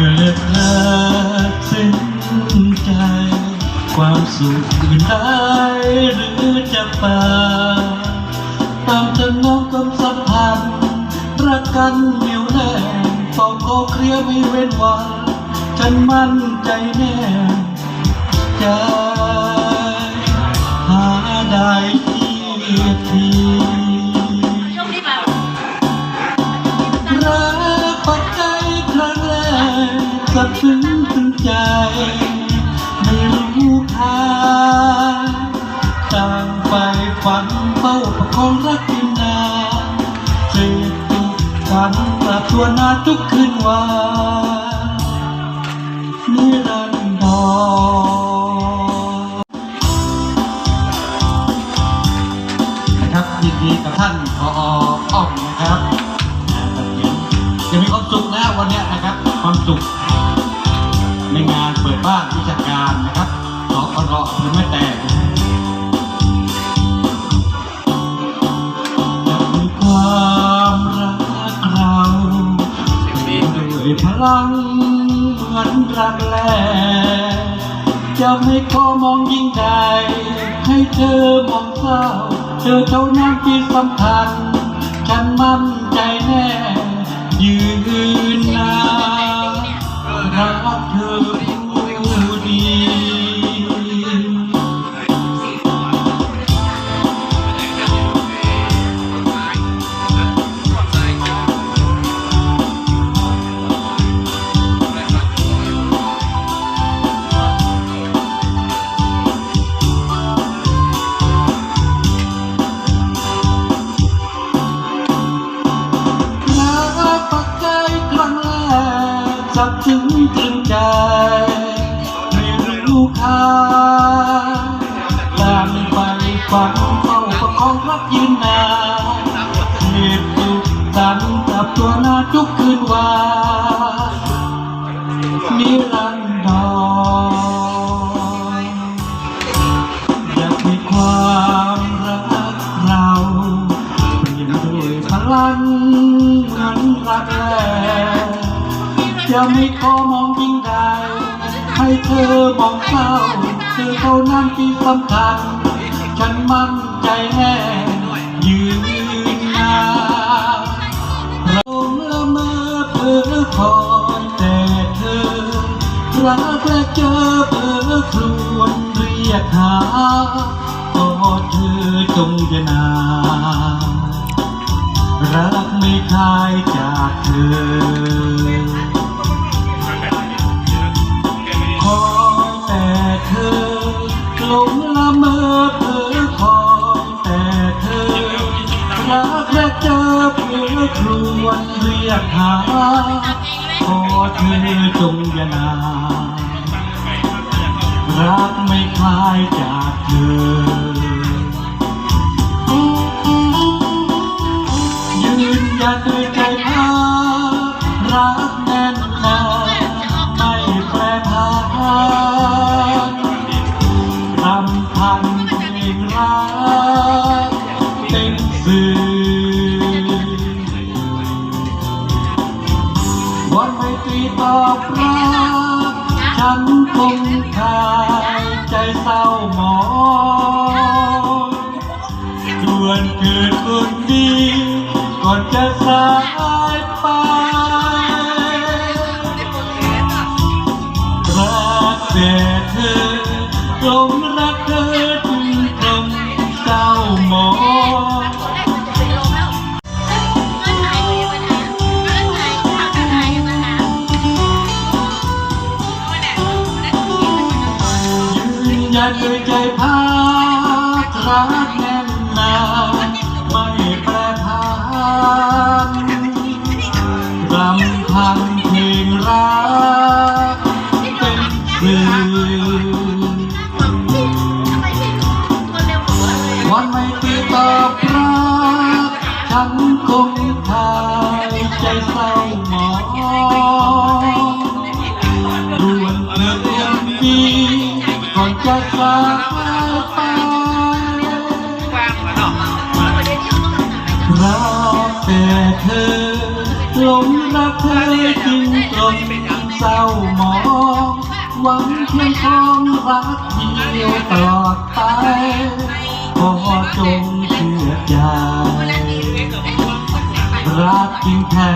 มื่อเธอสิ้นใจ ความสุขอื่นได้หรือจะปาตามจะนองกำสัมพันธ์รักกันเหนียวแน่เฝ้าขอเคลียร์ไม่เว้นวันฉันมั่นใจแน่ใจ บซึ้งถึงใจ ไม่รู้ทางต่างไปฝันเฝ้าประคองรักกินนาเจ็บทุกฝันกลับตัวนาทุกคืนวันนิรันดรนะครับยินดีกับท่านพออ้อม บ้านวิชาการนะครับสอรอหรือไม่แต่จะมีความรักเราด้วยพลังเหมือนรักแรกจะไม่ขอมองยิ่งใดให้เธอมองเศร้าเธอเท่านั้นที่สำคัญ ฉันมั่นใจแน่ รู้ค่าลานไปฝันเฝ้าประคองรักยืนนานเหตุสุขสันกับตัวนาทุกคืนวันนิรันดรอยากมีความรักเราเปลี่ยนด้วยพลังเหมือนรักแรกจะไม่ขอมองยิ่งใด ให้เธอมองเศร้าเธอเท่านั้นที่สำคัญ ฉันมั่นใจแน่ยืนนานเราละเมอเพ้อคอยแต่เธอ รักและเจอเพ้อครวญเรียกหาขอเธอจงยนานรักไม่คลายจากเธอ หลงละเมอเพ้อคองแต่เธอรักและเจอเพื่อครวญเรียกหาขอเธอจงอย่านารักไม่คลายจากเธอ เพลงรักเป็นสื่อวันไม่ตรีตอบรับฉันคงคายใจเศร้าหมองด่วนเกิดคนดีก่อนจะสาย ยืนยันด้วยใจพักรักแน่นหนาไม่แปรผันรำพันเพลงรักเป็นสื่อวันไม่ตีตอบรับฉันคงทายใจเศร้าหมองด่วนเกิดวันดี ก่อนจะสายไปรักแต่เธอหลงรักเธอจริงตรงเศร้าร้ามองหวังเพียงความรักเดียวตลอดไปขอจงเชื่อใจรักจริงแท้